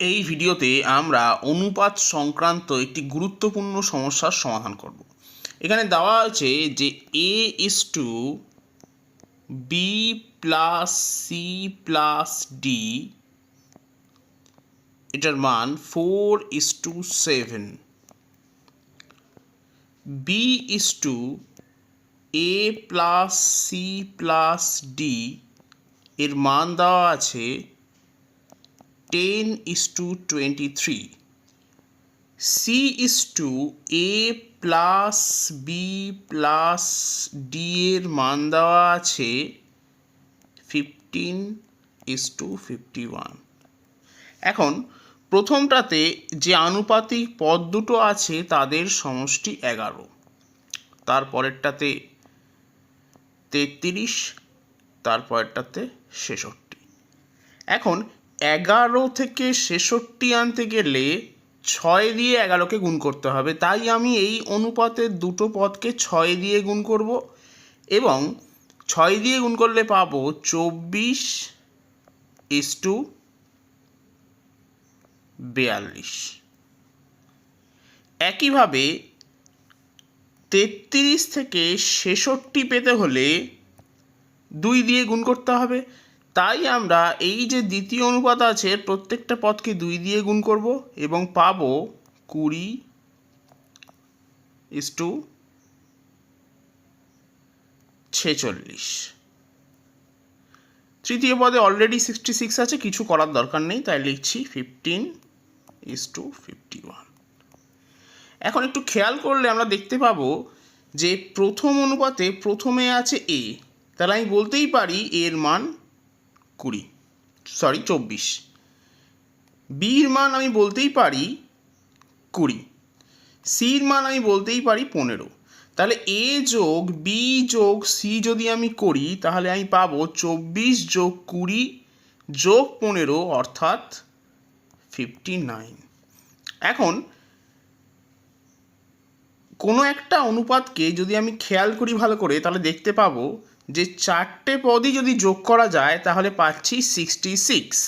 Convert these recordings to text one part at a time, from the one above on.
এই ভিডিওতে আমরা অনুপাত সংক্রান্ত একটি গুরুত্বপূর্ণ সমস্যার সমাধান করব। এখানে দেওয়া আছে যে A is to B plus C plus D এটার মান four is to seven B is to A plus C plus D এর মান দেওয়া আছে ten is to twenty three C is to A plus B plus D এর মান দেওয়া আছে fifteen is to fifty one এখন, প্রথমটাতে যে আনুপাতিক পদ দুটো আছে, তাদের সমষ্টি এগারো। তারপরেরটাতে তেত্রিশ, তারপরেরটাতে ছেষট্টি। এখন এগারো থেকে ছেষট্টি আনতে গেলে ছয় দিয়ে এগারোকে গুণ করতে হবে। তাই আমি এই অনুপাতের দুটো পদকে ছয় দিয়ে গুণ করব এবং ছয় দিয়ে গুণ করলে পাবো চব্বিশ ইস টু বেয়াল্লিশ। একইভাবে তেত্রিশ থেকে ছেষট্টি পেতে হলে দুই দিয়ে গুণ করতে হবে। তাই আমরা এই যে দ্বিতীয় অনুপাত আছে, প্রত্যেকটা পদকে দুই দিয়ে গুণ করব এবং পাবো কুড়ি ইস টু ছেচল্লিশ। তৃতীয় পদে অলরেডি সিক্সটি সিক্স আছে, কিছু করার দরকার নেই, তাই লিখছি fifteen is to fifty one এখন একটু খেয়াল করলে আমরা দেখতে পাবো যে প্রথম অনুপাতে প্রথমে আছে এ তাহলে আমি বলতেই পারি এর মান কুড়ি সরি চব্বিশ। বির মান আমি বলতেই পারি কুড়ি, সির মান আমি বলতেই পারি পনেরো। তাহলে এ যোগ বি যোগ সি যদি আমি করি, তাহলে আমি পাবো চব্বিশ যোগ কুড়ি যোগ পনেরো, অর্থাৎ ফিফটি নাইন এখন, কোনো একটা অনুপাতকে যদি আমি খেয়াল করি ভালো করে, তাহলে দেখতে পাবো যে চারটে পদই যদি যোগ করা যায়, তাহলে পাচ্ছি sixty six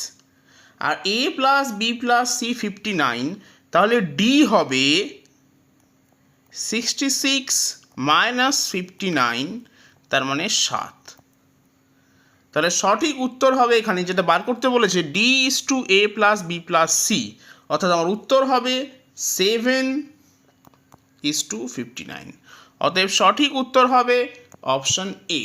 R A plus B plus C fifty nine তাহলে ডি হবে sixty six minus fifty nine তার মানে সাত। তাহলে সঠিক উত্তর হবে এখানে, যেটা বার করতে বলেছে D is to A plus B plus C অর্থাৎ আমার উত্তর হবে seven is to fifty nine অতএব সঠিক উত্তর হবে অপশন এ